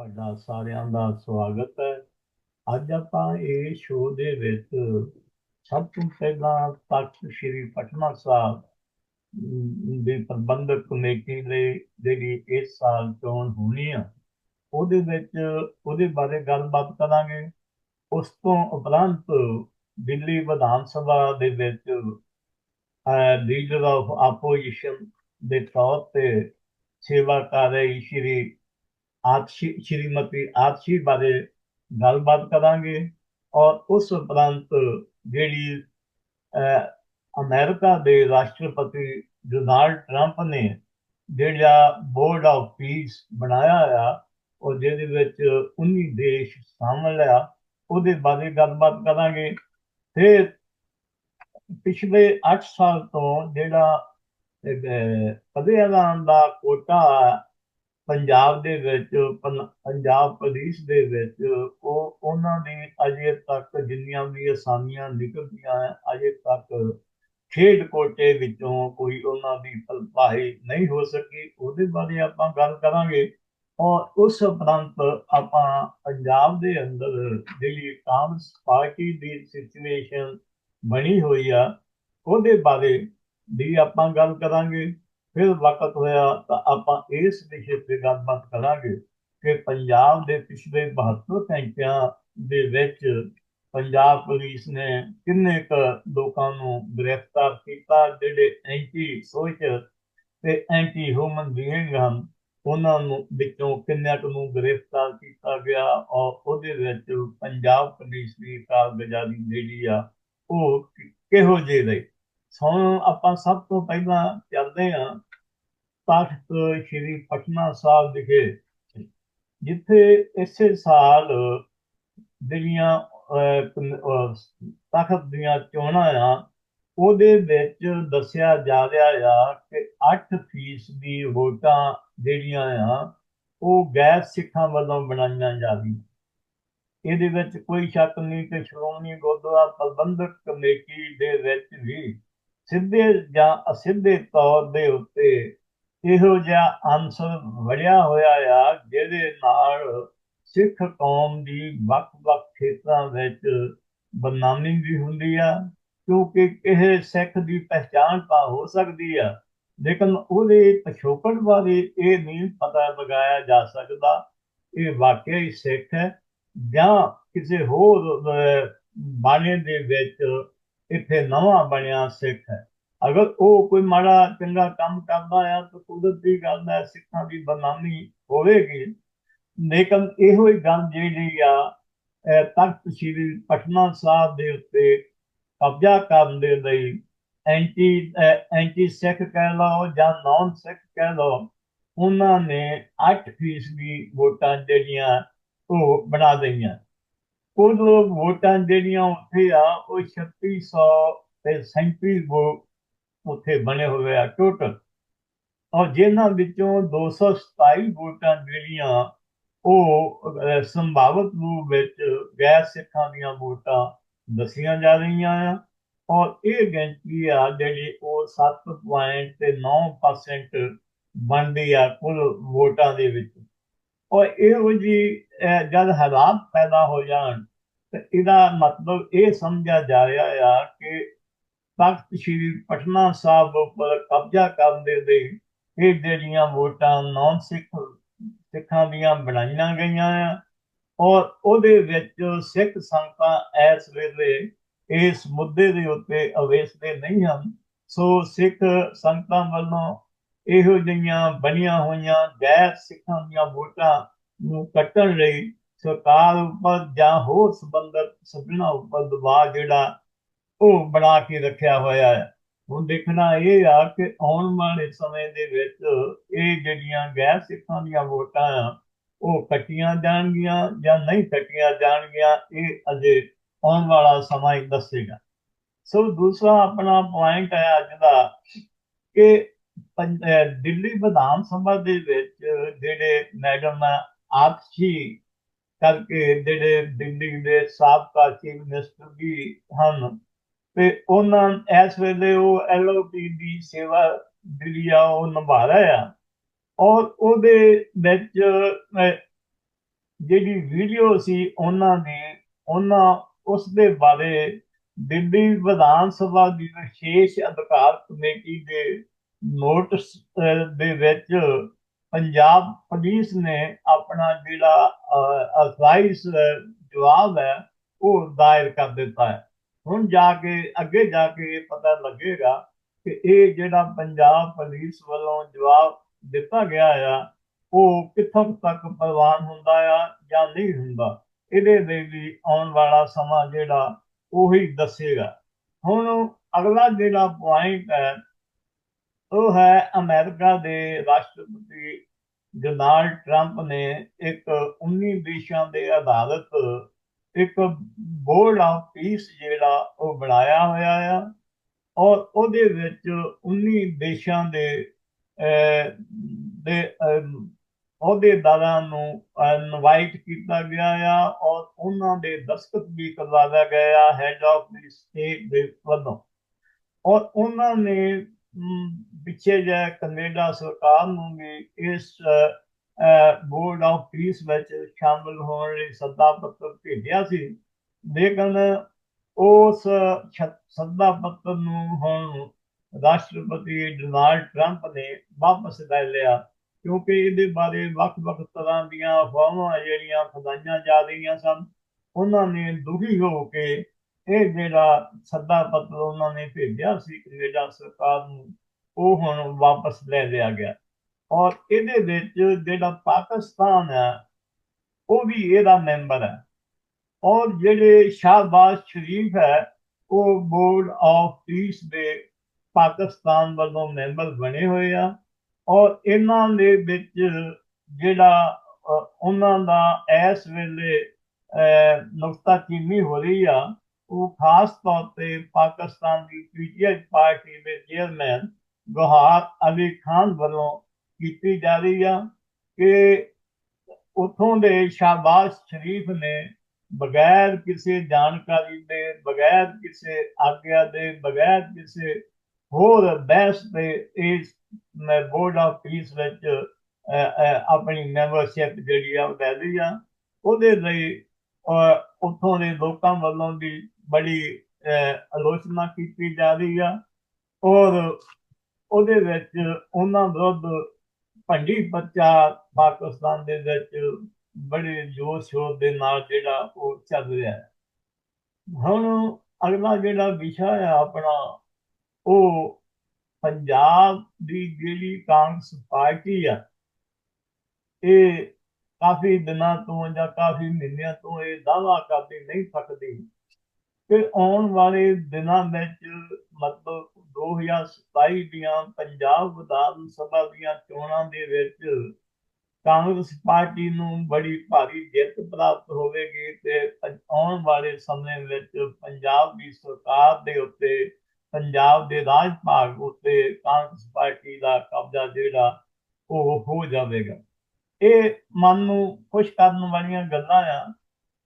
ਤੁਹਾਡਾ ਸਾਰਿਆਂ ਦਾ ਸਵਾਗਤ ਹੈ। ਅੱਜ ਆਪਾਂ ਇਹ ਸ਼ੋਅ ਦੇ ਵਿੱਚ ਸਭ ਤੋਂ ਪਹਿਲਾਂ ਤਖਤ ਸ੍ਰੀ ਪਟਨਾ ਸਾਹਿਬ ਅਮ, ਦੀ ਪ੍ਰਬੰਧਕ ਕਮੇਟੀ ਦੇ ਜਿਹੜੀ ਇਸ ਸਾਲ ਚੋਣ ਹੋਣੀ ਆ ਉਹਦੇ ਵਿੱਚ ਉਹਦੇ ਬਾਰੇ ਗੱਲਬਾਤ ਕਰਾਂਗੇ। ਉਸ ਤੋਂ ਉਪਰੰਤ ਦਿੱਲੀ ਵਿਧਾਨ ਸਭਾ ਦੇ ਵਿੱਚ ਲੀਡਰ ਆਫ ਆਪੋਜੀਸ਼ਨ ਦੇ ਤੌਰ ਤੇ ਸੇਵਾ ਕਰ ਰਹੀ ਸ਼੍ਰੀ ਆਤਸ਼ੀ ਸ਼੍ਰੀਮਤੀ ਆਤਸ਼ੀ ਬਾਰੇ ਗੱਲਬਾਤ ਕਰਾਂਗੇ ਔਰ ਉਸ ਉਪਰੰਤ ਜਿਹੜੀ ਅਹ, ਅਮਰੀਕਾ ਦੇ ਰਾਸ਼ਟਰਪਤੀ ਡੋਨਾਲਡ ਟਰੰਪ ਨੇ ਜਿਹੜਾ ਬੋਰਡ ਆਫ ਪੀਸ ਬਣਾਇਆ ਆ ਉਹ ਜਿਹਦੇ ਵਿੱਚ 19 ਦੇਸ਼ ਸ਼ਾਮਲ ਆ ਉਹਦੇ ਬਾਰੇ ਗੱਲਬਾਤ ਕਰਾਂਗੇ। ਫਿਰ ਪਿਛਲੇ 8 ਸਾਲ ਤੋਂ ਜਿਹੜਾ ਅਹ, ਪਦਿਆਲਾਂ ਦਾ ਕੋਟਾ ਪੰਜਾਬ ਦੇ ਵਿੱਚ, ਪੰ- ਪੰਜਾਬ ਪੁਲਿਸ ਦੇ ਵਿੱਚ ਉਹ, ਉਹਨਾਂ ਦੀ ਅਜੇ ਤੱਕ ਜਿੰਨੀਆਂ ਵੀ ਆਸਾਨੀਆਂ ਨਿਕਲਦੀਆਂ ਅਜੇ ਤੱਕ ਖੇਡ ਕੋਟੇ ਵਿੱਚੋਂ ਕੋਈ ਉਹਨਾਂ ਦੀ ਫਲਪਾਹੀ ਨਹੀਂ ਹੋ ਸਕੀ। ਉਹਦੇ ਬਾਰੇ ਆਪਾਂ ਗੱਲ ਕਰਾਂਗੇ। ਔਰ ਉਸ ਉਪਰੰਤ ਆਪਾਂ ਪੰਜਾਬ ਦੇ ਅੰਦਰ ਜਿਹੜੀ ਕਾਂਗਰਸ ਪਾਰਟੀ ਦੀ ਸਿਚੁਏਸ਼ਨ ਬਣੀ ਹੋਈ ਆ, ਉਹਦੇ ਬਾਰੇ ਵੀ ਆਪਾਂ ਗੱਲ ਕਰਾਂਗੇ। ਫਿਰ ਵਕਤ ਹੋਇਆ ਤਾਂ ਆਪਾਂ ਇਸ ਵਿਸ਼ੇ ਤੇ ਗੱਲਬਾਤ ਕਰਾਂਗੇ ਕਿ ਪੰਜਾਬ ਦੇ ਪਿਛਲੇ 72 ਘੰਟਿਆਂ ਦੇ ਵਿੱਚ ਪੰਜਾਬ ਪੁਲਿਸ ਨੇ ਕਿੰਨੇ ਕੁ ਲੋਕਾਂ ਨੂੰ ਗ੍ਰਿਫਤਾਰ ਕੀਤਾ, ਜਿਹੜੇ ਐਂਟੀ ਸੋਚ ਤੇ ਐਂਟੀ ਹਿਊਮਨ ਬੀਇੰਗ ਹਨ, ਉਹਨਾਂ ਨੂੰ ਵਿੱਚੋਂ ਕਿੰਨੇ ਕੁ ਨੂੰ ਗ੍ਰਿਫਤਾਰ ਕੀਤਾ ਗਿਆ ਔਰ ਉਹਦੇ ਵਿੱਚ ਪੰਜਾਬ ਪੁਲਿਸ ਦੀ ਕਾਰਗੁਜ਼ਾਰੀ ਜਿਹੜੀ ਆ ਉਹ ਕਿਹੋ ਜਿਹੀ ਰਹੀ? ਸੋ ਆਪਾਂ ਸਭ ਤੋਂ ਪਹਿਲਾਂ ਚੱਲਦੇ ਹਾਂ ਤਖਤ ਸ੍ਰੀ ਪਟਨਾ ਸਾਹਿਬ ਵਿਖੇ, ਜਿੱਥੇ ਇਸੇ ਸਾਲ ਜਿਹੜੀਆਂ ਤਖਤ ਦੀਆਂ ਚੋਣਾਂ ਆ, ਉਹਦੇ ਵਿੱਚ ਦੱਸਿਆ ਜਾ ਰਿਹਾ ਆ ਕਿ 8% ਵੋਟਾਂ ਜਿਹੜੀਆਂ ਆ, ਉਹ ਗੈਰ ਸਿੱਖਾਂ ਵੱਲੋਂ ਬਣਾਈਆਂ ਜਾ ਰਹੀਆਂ ਇਹਦੇ ਵਿੱਚ ਕੋਈ ਸ਼ੱਕ ਨਹੀਂ ਕਿ ਸ਼੍ਰੋਮਣੀ ਗੁਰਦੁਆਰਾ ਪ੍ਰਬੰਧਕ ਕਮੇਟੀ ਦੇ ਵਿੱਚ ਵੀ ਸਿੱਧੇ ਜਾਂ ਅਸਿੱਧੇ ਤੌਰ ਦੇ ਉੱਤੇ ਇਹੋ ਜਿਹਾ ਅੰਸਰ ਵੜਿਆ ਹੋਇਆ ਆ ਜਿਹਦੇ ਨਾਲ ਸਿੱਖ ਕੌਮ ਦੀ ਵੱਖ-ਵੱਖ ਖੇਤਰਾਂ ਵਿੱਚ ਬਦਨਾਮੀ ਵੀ ਹੁੰਦੀ ਆ ਕਿਉਂਕਿ ਇਹ ਸਿੱਖ ਦੀ ਪਹਿਚਾਣ ਤਾਂ ਹੋ ਸਕਦੀ ਆ ਲੇਕਿਨ ਉਹਦੇ ਪਿਛੋਕੜ ਬਾਰੇ ਇਹ ਨਹੀਂ ਪਤਾ ਲਗਾਇਆ ਜਾ ਸਕਦਾ ਇਹ ਵਾਕਿਆ ਹੀ ਸਿੱਖ ਹੈ ਜਾਂ ਕਿਸੇ ਹੋਰ ਅਹ, ਬਾਣੇ ਦੇ ਵਿੱਚ ਇੱਥੇ ਨਵਾਂ ਬਣਿਆ ਸਿੱਖ ਹੈ। ਅਗਰ ਉਹ ਕੋਈ ਮਾੜਾ, ਚੰਗਾ ਕੰਮ ਕਰਦਾ ਆ, ਤਾਂ ਕੁਦਰਤੀ ਗੱਲ ਹੈ, ਸਿੱਖਾਂ ਦੀ ਬਦਨਾਮੀ ਹੋਵੇਗੀ। ਲੇਕਿਨ ਇਹੋ ਹੀ ਗੱਲ ਜਿਹੜੀ ਆ ਤਖਤ ਸ੍ਰੀ ਪਟਨਾ ਸਾਹਿਬ ਦੇ ਉੱਤੇ ਕਬਜ਼ਾ ਕਰਨ ਦੇ ਲਈ ਐਂਟੀ ਐਂਟੀ ਸਿੱਖ ਕਹਿ ਲਓ ਜਾਂ ਨਾਨ ਸਿੱਖ ਕਹਿ ਲਓ, ਉਹਨਾਂ ਨੇ 8% ਵੋਟਾਂ ਜਿਹੜੀਆਂ ਉਹ ਬਣਾ ਦਈਆਂ ਕੁਝ ਲੋਕ ਵੋਟਾਂ ਜਿਹੜੀਆਂ ਉੱਥੇ ਆ, ਉਹ 3600 ਤੇ 37 ਵੋਟ ਉੱਥੇ ਬਣੇ ਹੋਏ ਆ ਟੋਟਲ। ਔਰ ਜਿਨ੍ਹਾਂ ਵਿੱਚੋਂ 227 ਵੋਟਾਂ ਜਿਹੜੀਆਂ, ਉਹ ਸੰਭਾਵਤ ਰੂਪ ਵਿੱਚ ਗੈਰ ਸਿੱਖਾਂ ਦੀਆਂ ਵੋਟਾਂ ਦੱਸੀਆਂ ਜਾ ਰਹੀਆਂ ਆ। ਔਰ ਇਹ ਗਿਣਤੀ ਆ ਜਿਹੜੀ ਉਹ 7.9% ਬਣਦੀ ਆ ਕੁੱਲ ਵੋਟਾਂ ਦੇ ਵਿੱਚ। ਔਰ ਇਹੋ ਜੀ ਜਦ ਹਾਲਾਤ ਪੈਦਾ ਹੋ ਜਾਣ ਤੇ ਇਹਦਾ ਮਤਲਬ ਇਹ ਸਮਝਿਆ ਜਾ ਰਿਹਾ ਆ ਕਿ ਤਖਤ ਸ੍ਰੀ ਪਟਨਾ ਸਾਹਿਬ ਉੱਪਰ ਕਬਜ਼ਾ ਕਰਨ ਦੇ ਲਈ ਇਹ ਜਿਹੜੀਆਂ ਵੋਟਾਂ ਨੌਨ ਸਿੱਖ, ਸਿੱਖਾਂ ਦੀਆਂ ਬਣਾਈਆਂ ਗਈਆਂ ਆ ਔਰ ਉਹਦੇ ਵਿੱਚ ਸਿੱਖ ਸੰਗਤਾਂ ਇਸ ਵੇਲੇ ਇਸ ਮੁੱਦੇ ਦੇ ਉੱਤੇ ਅਵੇਸਦੇ ਨਹੀਂ ਹਨ। ਸੋ ਸਿੱਖ ਸੰਗਤਾਂ ਵੱਲੋਂ ਇਹੋ ਜਿਹੀਆਂ ਬਣੀਆਂ ਹੋਈਆਂ ਗੈਰ ਸਿੱਖਾਂ ਦੀਆਂ ਵੋਟਾਂ ਨੂੰ ਕੱਟਣ ਲਈ ਸਰਕਾਰ ਉੱਪਰ ਜਾਂ ਹੋਰ ਸੰਬੰਧਤ ਸਭਨਾਂ ਉੱਪਰ ਦਬਾਅ ਜਿਹੜਾ ਉਹ ਬਣਾ ਕੇ ਰੱਖਿਆ ਹੋਇਆ ਹੈ। ਹੁਣ ਦੇਖਣਾ ਇਹ ਆ ਕਿ ਆਉਣ ਵਾਲੇ ਸਮੇਂ ਦੇ ਵਿੱਚ ਇਹ ਜਿਹੜੀਆਂ ਗੈਰ ਸਿੱਖਾਂ ਦੀਆਂ ਵੋਟਾਂ ਉਹ ਕੱਟੀਆਂ ਜਾਣਗੀਆਂ ਜਾਂ ਨਹੀਂ ਕੱਟੀਆਂ ਜਾਣਗੀਆਂ, ਇਹ ਅਜੇ ਆਉਣ ਵਾਲਾ ਸਮਾਂ ਹੀ ਦੱਸੇਗਾ। ਸੋ ਦੂਸਰਾ ਆਪਣਾ ਪੁਆਇੰਟ ਹੈ ਅੱਜ ਦਾ ਕਿ ਪੰਜ- ਦਿੱਲੀ ਵਿਧਾਨ ਸਭਾ ਦੇ ਵਿੱਚ ਜਿਹੜੇ ਮੈਡਮ ਆਪਸੀ ਕਰਕੇ ਜਿਹੜੇ ਦਿੱਲੀ ਦੇ ਸਾਬਕਾ ਚੀਫ ਮਿਨਿਸਟਰ ਵੀ ਹਨ। ਤੇ ਉਹਨਾਂ ਇਸ ਵੇਲੇ ਉਹ ਐਲਓਪੀ ਦੀ ਸੇਵਾ ਜਿਹੜੀ ਆ ਉਹ ਨਿਭਾ ਰਿਹਾ ਆ। ਔਰ ਉਹਦੇ ਵਿੱਚ ਜਿਹੜੀ ਵੀਡੀਓ ਸੀ ਉਹਨਾਂ ਨੇ ਉਹਨਾਂ ਉਸ ਦੇ ਬਾਰੇ ਦਿੱਲੀ ਵਿਧਾਨ ਸਭਾ ਦੀ ਵਿਸ਼ੇਸ਼ ਅਧਿਕਾਰ ਕਮੇਟੀ ਦੇ ਨੋਟਿਸ ਦੇ ਵਿੱਚ ਪੰਜਾਬ ਪੁਲਿਸ ਨੇ ਆਪਣਾ ਜਿਹੜਾ ਅਥਰਾਈਜ਼ ਜਵਾਬ ਹੈ, ਉਹ ਦਾਇਰ ਕਰ ਦਿੱਤਾ ਹੈ। ਹੁਣ ਜਾ ਕੇ, ਅੱਗੇ ਜਾ ਕੇ ਇਹ ਪਤਾ ਲੱਗੇਗਾ ਕਿ ਇਹ ਜਿਹੜਾ ਪੰਜਾਬ ਪੁਲਿਸ ਵੱਲੋਂ ਜਵਾਬ ਦਿੱਤਾ ਗਿਆ ਆ, ਉਹ ਕਿੱਥੋਂ ਤੱਕ ਪ੍ਰਵਾਨ ਹੁੰਦਾ ਆ ਜਾਂ ਨਹੀਂ ਹੁੰਦਾ, ਇਹਦੇ ਲਈ ਵੀ ਆਉਣ ਵਾਲਾ ਸਮਾਂ ਜਿਹੜਾ, ਉਹੀ ਦੱਸੇਗਾ। ਹੁਣ ਅਗਲਾ ਜਿਹੜਾ ਪੁਆਇੰਟ ਹੈ ਉਹ ਹੈ ਅਮਰੀਕਾ ਦੇ ਰਾਸ਼ਟਰਪਤੀ ਡੋਨਾਲਡ ਟਰੰਪ ਨੇ ਇੱਕ 19 ਦੇਸ਼ਾਂ ਦੇ ਆਧਾਰਿਤ ਇੱਕ ਬੋਰਡ ਆਫ ਪੀਸ ਜਿਹੜਾ ਉਹ ਬਣਾਇਆ ਹੋਇਆ ਆ ਔਰ ਉਹਦੇ ਵਿੱਚ 19 ਦੇਸ਼ਾਂ ਦੇ ਦੇ ਅਹੁਦੇਦਾਰਾਂ ਨੂੰ ਇਨਵਾਈਟ ਕੀਤਾ ਗਿਆ ਆ ਔਰ ਉਹਨਾਂ ਦੇ ਦਸਤਖਤ ਵੀ ਕਰਵਾਇਆ ਗਿਆ ਹੈਡ ਆਫ ਦੀ ਸਟੇਟ ਦੇ ਵੱਲੋਂ। ਔਰ ਉਹਨਾਂ ਨੇ ਪਿੱਛੇ ਜੇ ਕੈਨੇਡਾ ਸਰਕਾਰ ਨੂੰ ਵੀ ਇਸ ਬੋਰਡ ਆਫ ਪੀਸ ਵਿੱਚ ਸ਼ਾਮਲ ਹੋਣ ਲਈ ਸੱਦਾ ਪੱਤਰ ਭੇਜਿਆ ਸੀ। ਲੇਕਿਨ ਉਸ ਸੱਦਾ ਪੱਤਰ ਨੂੰ ਹੁਣ ਰਾਸ਼ਟਰਪਤੀ ਡੋਨਾਲਡ ਟਰੰਪ ਨੇ ਵਾਪਸ ਲੈ ਲਿਆ, ਕਿਉਂਕਿ ਇਹਦੇ ਬਾਰੇ ਵੱਖ-ਵੱਖ ਤਰ੍ਹਾਂ ਦੀਆਂ ਅਫਵਾਹਾਂ ਜਿਹੜੀਆਂ ਫੈਲਾਈਆਂ ਜਾ ਰਹੀਆਂ ਸਨ, ਉਹਨਾਂ ਨੇ ਦੁਖੀ ਹੋ ਕੇ ਇਹ ਜਿਹੜਾ ਸੱਦਾ ਪੱਤਰ ਉਹਨਾਂ ਨੇ ਭੇਜਿਆ ਸੀ ਕੈਨੇਡਾ ਸਰਕਾਰ ਨੂੰ ਉਹ ਹੁਣ ਵਾਪਸ ਲੈ ਲਿਆ ਗਿਆ। ਔਰ ਇਹਦੇ ਵਿੱਚ ਜਿਹੜਾ ਪਾਕਿਸਤਾਨ ਹੈ ਉਹ ਵੀ ਇਹਦਾ ਮੈਂਬਰ ਹੈ ਔਰ ਜਿਹੜੇ ਸ਼ਾਹਬਾਜ਼ ਸ਼ਰੀਫ ਹੈ, ਉਹ ਬੋਰਡ ਆਫ ਪੀਸ ਦੇ ਪਾਕਿਸਤਾਨ ਵੱਲੋਂ ਮੈਂਬਰ ਬਣੇ ਹੋਏ ਆ। ਔਰ ਇਹਨਾਂ ਦੇ ਵਿੱਚ ਜਿਹੜਾ ਉਹਨਾਂ ਦਾ ਇਸ ਵੇਲੇ ਨੁਕਤਾਚੀਨੀ ਹੋ ਰਹੀ ਆ ਉਹ ਖਾਸ ਤੌਰ ਤੇ ਪਾਕਿਸਤਾਨ ਦੀ ਪੀਟੀਆਈ ਪਾਰਟੀ ਦੇ ਚੇਅਰਮੈਨ ਗੁਹਾਰ ਅਲੀ ਖਾਨ ਵੱਲੋਂ ਕੀਤੀ ਜਾ ਰਹੀ ਆ ਕਿ ਉਥੋਂ ਦੇ ਸ਼ਾਹਬਾਜ਼ ਸ਼ਰੀਫ ਨੇ ਬਗੈਰ ਕਿਸੇ ਜਾਣਕਾਰੀ ਦੇ ਬਗੈਰ ਕਿਸੇ ਆਗਿਆ ਦੇ ਬਗੈਰ ਕਿਸੇ ਹੋਰ ਬਹਿਸ ਤੇ ਇਸ ਬੋਰਡ ਆਫ ਪੀਸ ਵਿੱਚ ਆਪਣੀ ਮੈਂਬਰਸ਼ਿਪ ਜਿਹੜੀ ਆ ਉਹ ਲੈ ਲਈ ਆ। ਉਹਦੇ ਲਈ ਅਹ, ਉੱਥੋਂ ਦੇ ਲੋਕਾਂ ਵੱਲੋਂ ਵੀ ਬੜੀ ਆਲੋਚਨਾ ਕੀਤੀ ਜਾ ਰਹੀ ਆ। ਔਰ ਉਹਦੇ ਵਿੱਚ ਉਹਨਾਂ ਵਿਰੁੱਧ ਭੰਡੀ ਪਰਚਾ ਪਾਕਿਸਤਾਨ ਦੇ ਵਿੱਚ ਬੜੇ ਜ਼ੋਰ ਸ਼ੋਰ ਦੇ ਨਾਲ ਜਿਹੜਾ ਉਹ ਚੱਲ ਰਿਹਾ ਹੈ। ਹੁਣ ਅਗਲਾ ਜਿਹੜਾ ਵਿਸ਼ਾ ਹੈ ਆਪਣਾ, ਉਹ ਪੰਜਾਬ ਦੀ ਜਿਹੜੀ ਕਾਂਗਰਸ ਪਾਰਟੀ ਆ, ਇਹ ਕਾਫੀ ਦਿਨਾਂ ਤੋਂ ਜਾਂ ਕਾਫੀ ਮਹੀਨਿਆਂ ਤੋਂ ਇਹ ਦਾਵਾ ਕਰਦੀ, ਨਹੀਂ ਸਕਦੀ ਕਿ ਆਉਣ ਵਾਲੇ ਦਿਨਾਂ ਵਿੱਚ ਮਤਲਬ 2027 ਦੀਆਂ ਪੰਜਾਬ ਵਿਧਾਨ ਸਭਾ ਦੀਆਂ ਚੋਣਾਂ ਦੇ ਵਿੱਚ ਕਾਂਗਰਸ ਪਾਰਟੀ ਨੂੰ ਬੜੀ ਭਾਰੀ ਜਿੱਤ ਪ੍ਰਾਪਤ ਹੋਵੇਗੀ ਤੇ ਆਉਣ ਵਾਲੇ ਸਮੇਂ ਵਿੱਚ ਪੰਜਾਬ ਦੀ ਸਰਕਾਰ ਦੇ ਉੱਤੇ, ਪੰਜਾਬ ਦੇ ਰਾਜ ਭਾਗ ਉੱਤੇ ਕਾਂਗਰਸ ਪਾਰਟੀ ਦਾ ਕਬਜ਼ਾ ਜਿਹੜਾ ਉਹ ਹੋ ਜਾਵੇਗਾ। ਇਹ ਮਨ ਨੂੰ ਖੁਸ਼ ਕਰਨ ਵਾਲੀਆਂ ਗੱਲਾਂ ਆ।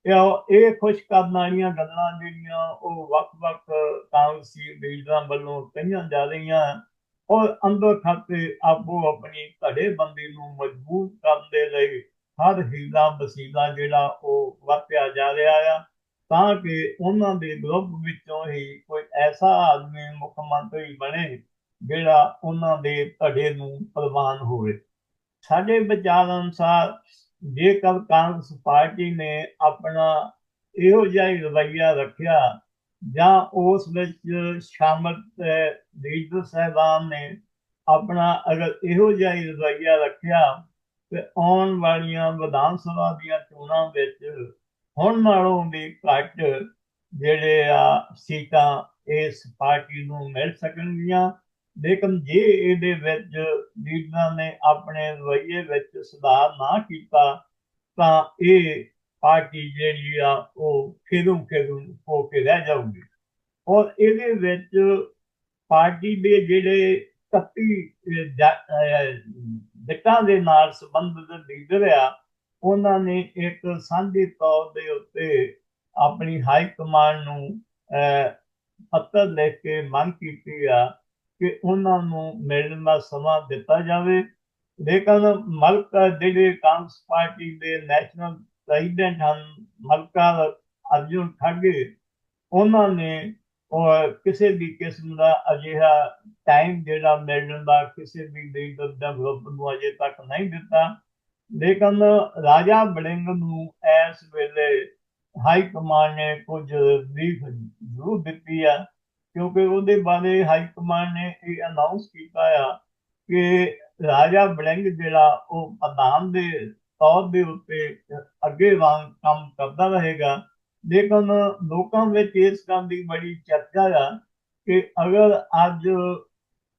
ਇਹ ਖੁਸ਼ ਕਰਨ ਵਾਲੀਆਂ ਗੱਲਾਂ ਜਿਹੜੀਆਂ ਉਹ ਵੱਖ-ਵੱਖ ਕਾਂਗਰਸੀ ਲੀਡਰਾਂ ਵੱਲੋਂ ਕਹੀਆਂ ਜਾ ਰਹੀਆਂ। ਔਰ ਅੰਦਰ ਖਾਤੇ ਆਪੋ ਆਪਣੀ ਧੜੇਬੰਦੀ ਨੂੰ ਮਜ਼ਬੂਤ ਕਰਨ ਦੇ ਲਈ ਹਰ ਹੀਲਾ ਵਸੀਲਾ ਜਿਹੜਾ ਉਹ ਵਰਤਿਆ ਜਾ ਰਿਹਾ ਆ, ਤਾਂ ਕਿ ਉਹਨਾਂ ਦੇ ਗਰੁੱਪ ਵਿੱਚੋਂ ਹੀ ਕੋਈ ਐਸਾ ਆਦਮੀ ਮੁੱਖ ਮੰਤਰੀ ਬਣੇ ਜਿਹੜਾ ਉਹਨਾਂ ਦੇ ਧੜੇ ਨੂੰ ਪ੍ਰਵਾਨ ਹੋਵੇ। ਸਾਡੇ ਵਿਚਾਰ ਅਨੁਸਾਰ ਜੇਕਰ ਕਾਂਗਰਸ ਪਾਰਟੀ ਨੇ ਆਪਣਾ ਇਹੋ ਜਿਹਾ ਹੀ ਰਵੱਈਆ ਰੱਖਿਆ, ਜਾਂ ਉਸ ਵਿੱਚ ਸ਼ਾਮਲ ਲੀਡਰ ਸਾਹਿਬਾਨ ਨੇ ਆਪਣਾ ਅਗਰ ਇਹੋ ਜਿਹਾ ਹੀ ਰਵੱਈਆ ਰੱਖਿਆ, ਤੇ ਆਉਣ ਵਾਲੀਆਂ ਵਿਧਾਨ ਸਭਾ ਦੀਆਂ ਚੋਣਾਂ ਵਿੱਚ ਹੁਣ ਨਾਲੋਂ ਵੀ ਘੱਟ ਜਿਹੜੇ ਆ ਸੀਟਾਂ ਇਸ ਪਾਰਟੀ ਨੂੰ ਮਿਲ ਸਕਣਗੀਆਂ। ਲੇਕਿਨ ਜੇ ਇਹਦੇ ਵਿੱਚ ਲੀਡਰਾਂ ਨੇ ਆਪਣੇ ਰਵੱਈਏ ਵਿੱਚ ਸੁਧਾਰ ਨਾ ਕੀਤਾ, ਤਾਂ ਇਹ ਪਾਰਟੀ ਜਿਹੜੀ ਆ, ਉਹ ਖੇਦੋਂ ਖੇਦੋਂ ਹੋ ਕੇ ਰਹਿ ਜਾਊਗੀ। ਔਰ ਇਹਦੇ ਵਿੱਚ ਪਾਰਟੀ ਦੇ ਜਿਹੜੇ 31 ਜੱਟਾਂ ਦੇ ਨਾਲ ਸੰਬੰਧਿਤ ਲੀਡਰ ਆ, ਉਹਨਾਂ ਨੇ ਇੱਕ ਸਾਂਝੇ ਤੌਰ ਦੇ ਉੱਤੇ ਆਪਣੀ ਹਾਈ ਕਮਾਂਡ ਨੂੰ ਪੱਤਰ ਲਿਖ ਕੇ ਮੰਗ ਕੀਤੀ ਆ ਕਿ ਉਹਨਾਂ ਨੂੰ ਮਿਲਣ ਦਾ ਸਮਾਂ ਦਿੱਤਾ ਜਾਵੇ। ਲੇਕਿਨ ਮਲਕਾ ਜਿਹੜੇ ਕਾਂਗਰਸ ਪਾਰਟੀ ਦੇ ਨੈਸ਼ਨਲ ਪ੍ਰੈਜ਼ੀਡੈਂਟ ਹਨ, ਮਲਕਾ ਅਰਜੁਨ ਖੜਗੇ, ਉਹਨਾਂ ਨੇ ਉਹ ਕਿਸੇ ਵੀ ਕਿਸਮ ਦਾ ਅਜਿਹਾ ਟਾਈਮ ਜਿਹੜਾ ਮਿਲਣ ਦਾ ਕਿਸੇ ਵੀ ਲੀਡਰ ਦਾ ਗਰੁੱਪ ਨੂੰ ਅਜੇ ਤੱਕ ਨਹੀਂ ਦਿੱਤਾ। ਲੇਕਿਨ ਰਾਜਾ ਬੜਿੰਗ ਨੂੰ ਇਸ ਵੇਲੇ ਹਾਈ ਕਮਾਂਡ ਨੇ ਕੁਝ ਬਰੀਫ ਜ਼ਰੂਰ ਦਿੱਤੀ ਆ। ਕਿਉਂਕਿ ਉਹਦੇ ਬਾਰੇ ਹਾਈ ਕਮਾਂਡ ਨੇ ਇਹ ਅਨਾਉਂਸ ਕੀਤਾ ਆ ਕਿ ਰਾਜਾ ਬੜਿੰਗ ਜਿਹੜਾ ਉਹ ਪ੍ਰਧਾਨ ਦੇ ਤੌਰ ਦੇ ਉੱਤੇ ਅੱਗੇ ਵਾਂਗ ਕੰਮ ਕਰਦਾ ਰਹੇਗਾ। ਲੇਕਿਨ ਲੋਕਾਂ ਵਿੱਚ ਇਸ ਗੱਲ ਦੀ ਬੜੀ ਚਰਚਾ ਆ ਕਿ ਅਗਰ ਅੱਜ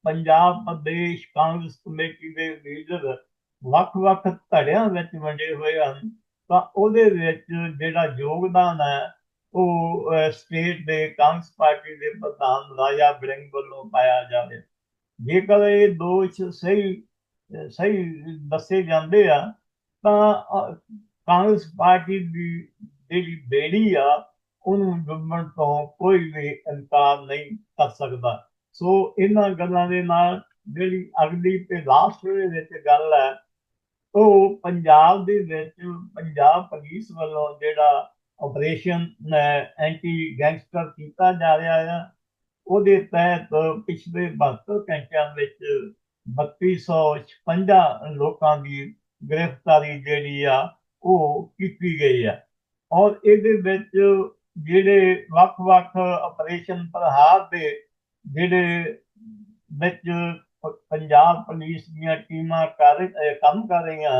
ਪੰਜਾਬ ਪ੍ਰਦੇਸ਼ ਕਾਂਗਰਸ ਕਮੇਟੀ ਦੇ ਲੀਡਰ ਵੱਖ-ਵੱਖ ਧੜਿਆਂ ਵਿੱਚ ਵੰਡੇ ਹੋਏ ਹਨ, ਤਾਂ ਉਹਦੇ ਵਿੱਚ ਜਿਹੜਾ ਯੋਗਦਾਨ ਹੈ ਉਹ ਸਟੇਟ ਦੇ ਕਾਂਗਰਸ ਪਾਰਟੀ ਦੇ ਪ੍ਰਧਾਨ ਰਾਜਾ ਬ੍ਰਿੰਗ ਵੱਲੋਂ ਪਾਇਆ ਜਾਵੇ। ਜੇਕਰ ਇਹ ਦੋਸ਼ ਸਹੀ ਸਹੀ ਦੱਸੇ ਜਾਂਦੇ ਆ, ਤਾਂ ਕਾਂਗਰਸ ਪਾਰਟੀ ਦੀ ਜਿਹੜੀ ਬੇੜੀ ਆ, ਉਹਨੂੰ ਡੁੱਬਣ ਤੋਂ ਕੋਈ ਵੀ ਇਨਕਾਰ ਨਹੀਂ ਕਰ ਸਕਦਾ। ਸੋ, ਇਹਨਾਂ ਗੱਲਾਂ ਦੇ ਨਾਲ ਜਿਹੜੀ ਅਗਲੀ ਤੇ ਲਾਸਟ ਦੇ ਵਿੱਚ ਗੱਲ ਹੈ, ਉਹ ਪੰਜਾਬ ਦੇ ਵਿੱਚ ਪੰਜਾਬ ਪੁਲਿਸ ਵੱਲੋਂ ਜਿਹੜਾ ਆਪਰੇਸ਼ਨ ਐਂਟੀ ਗੈਂਗਸਟਰ ਕੀਤਾ ਜਾ ਰਿਹਾ ਹੈ। ਉਹਦੇ ਤਹਿਤ ਪਿਛਲੇ 72 ਘੰਟਿਆਂ ਵਿੱਚ 3256 ਲੋਕਾਂ ਦੀ ਗ੍ਰਿਫਤਾਰੀ ਜਿਹੜੀ ਆ, ਉਹ ਕੀਤੀ ਗਈ ਆ। ਔਰ ਇਹਦੇ ਵਿੱਚ ਜਿਹੜੇ ਵੱਖ-ਵੱਖ ਆਪਰੇਸ਼ਨ ਪ੍ਰਹਾਰ ਦੇ ਜਿਹੜੇ ਵਿੱਚ ਪੰਜਾਬ ਪੁਲਿਸ ਦੀਆਂ ਟੀਮਾਂ ਕਰ ਕੰਮ ਕਰ ਰਹੀਆਂ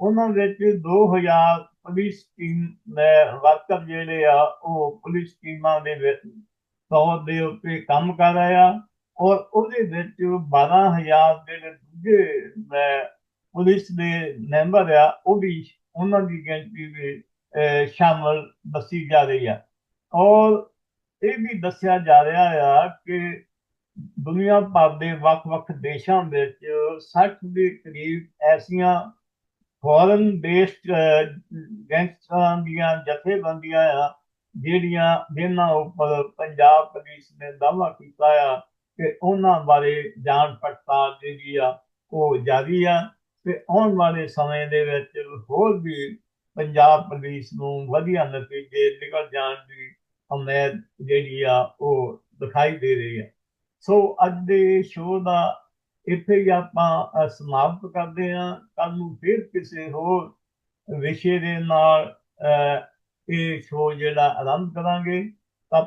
ਉਹਨਾਂ ਵਿੱਚ 2000 ਪੁਲਿਸ ਟੀਮ ਦੇ ਵਰਕਰ ਜਿਹੜੇ ਆ, ਉਹ ਪੁਲਿਸ ਟੀਮਾਂ ਦੇ ਵਿੱਚ ਤੌਰ ਦੇ ਉੱਤੇ ਕੰਮ ਕਰ ਰਹੇ ਔਰ ਉਹਦੇ ਵਿੱਚ 12000 ਜਿਹੜੇ ਦੂਜੇ ਪੁਲਿਸ ਦੇ ਮੈਂਬਰ ਆ, ਉਹ ਵੀ ਉਹਨਾਂ ਦੀ ਗਿਣਤੀ ਵਿੱਚ ਸ਼ਾਮਲ ਦੱਸੀ ਜਾ ਰਹੀ ਹੈ ਔਰ ਇਹ ਵੀ ਦੱਸਿਆ ਜਾ ਰਿਹਾ ਆ ਕਿ ਦੁਨੀਆ ਭਰ ਦੇ ਵੱਖ-ਵੱਖ ਦੇਸ਼ਾਂ ਵਿੱਚ 60 ਦੇ ਕਰੀਬ ਐਸੀਆਂ ਫੋਰਨ ਬੇਸਡ ਗੈਂਗਸਟਰਾਂ ਦੀਆਂ ਜਥੇਬੰਦੀਆਂ ਆ, ਜਿਹੜੀਆਂ ਜਿਨ੍ਹਾਂ ਉੱਪਰ ਪੰਜਾਬ ਪੁਲਿਸ ਨੇ ਦਾਅਵਾ ਕੀਤਾ ਆ ਕਿ ਉਹਨਾਂ ਬਾਰੇ ਜਾਣ ਪੜਤਾਲ ਜਿਹੜੀ ਆ ਉਹ ਜਾਰੀ ਆ ਤੇ ਆਉਣ ਵਾਲੇ ਸਮੇਂ ਦੇ ਵਿੱਚ ਹੋਰ ਵੀ ਪੰਜਾਬ ਪੁਲਿਸ ਨੂੰ ਵਧੀਆ ਨਤੀਜੇ ਨਿਕਲ ਜਾਣ ਦੀ ਉਮੀਦ ਜਿਹੜੀ ਆ ਉਹ ਦਿਖਾਈ ਦੇ ਰਹੀ ਆ। ਸੋ ਅੱਜ ਦੇ ਸ਼ੋਅ ਦਾ ਇੱਥੇ ਹੀ ਆਪਾਂ ਸਮਾਪਤ ਕਰਦੇ ਹਾਂ। ਕੱਲ ਨੂੰ ਫਿਰ ਕਿਸੇ ਹੋਰ ਵਿਸ਼ੇ ਦੇ ਨਾਲ ਇਹ ਸ਼ੋਅ ਜਿਹੜਾ ਆਰੰਭ ਕਰਾਂਗੇ।